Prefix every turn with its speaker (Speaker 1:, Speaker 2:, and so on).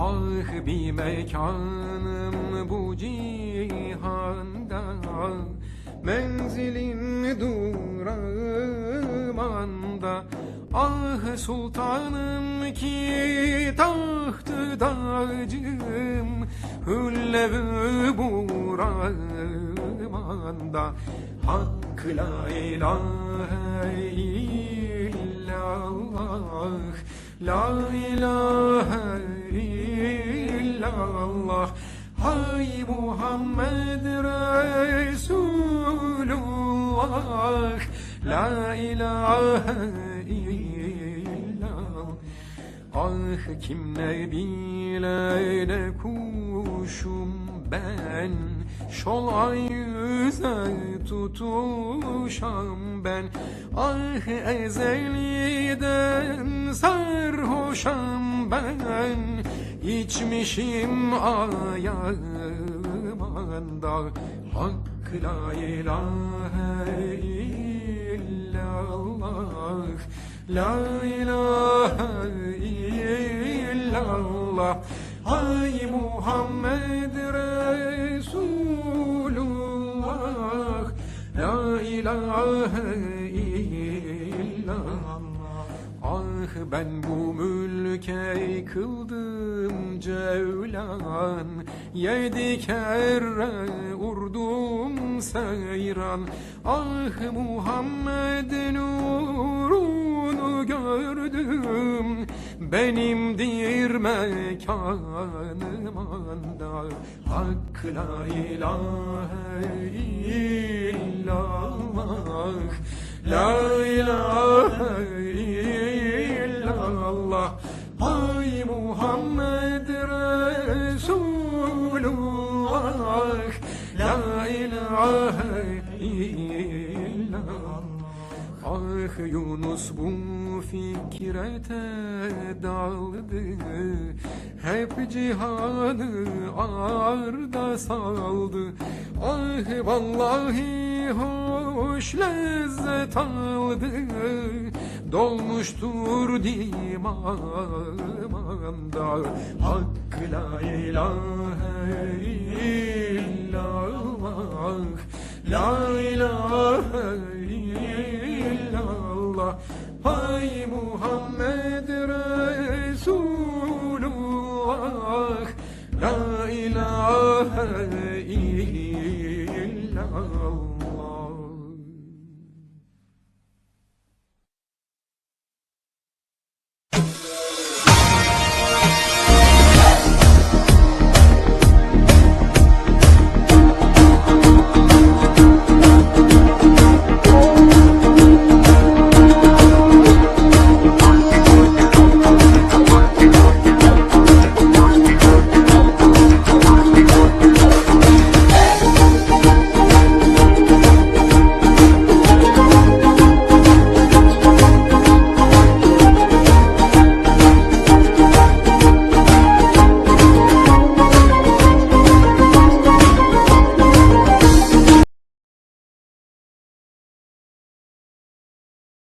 Speaker 1: Ah bir mekanım bu cihanda. Menzilim durağım anda Ah sultanım ki tahtı tacım Hüllevü buram anda Hak la ilahe illallah. La ilahe illallah Hay Muhammed Resulullah. La ilahe illallah. Ah kim ne bile ne kuşum ben? Şolay yüze tutuşam ben. Ah ezeliden sarhoşam ben İçmişim ayağımanda Hak la ilahe illallah La ilahe illallah Hay Muhammed Resulullah La ilahe illallah Ah ben bu mülke kıldım cevlan. Yedi kere urdum seyran. Ah Muhammed nurunu gördüm Benimdir mekanım anda. Hak la ilahe illallah La ilahe illallah Hay Muhammed Resulullah La ilahe illallah. Ah Yunus bu fikrete daldı. Hep cihanı arda saldı. Ah vallahi hoş lezzet aldı Dolmuştur dimağımda Hak la ilahe illallah. La ilahe illallah. Hay Muhammed Resulullah. La ilahe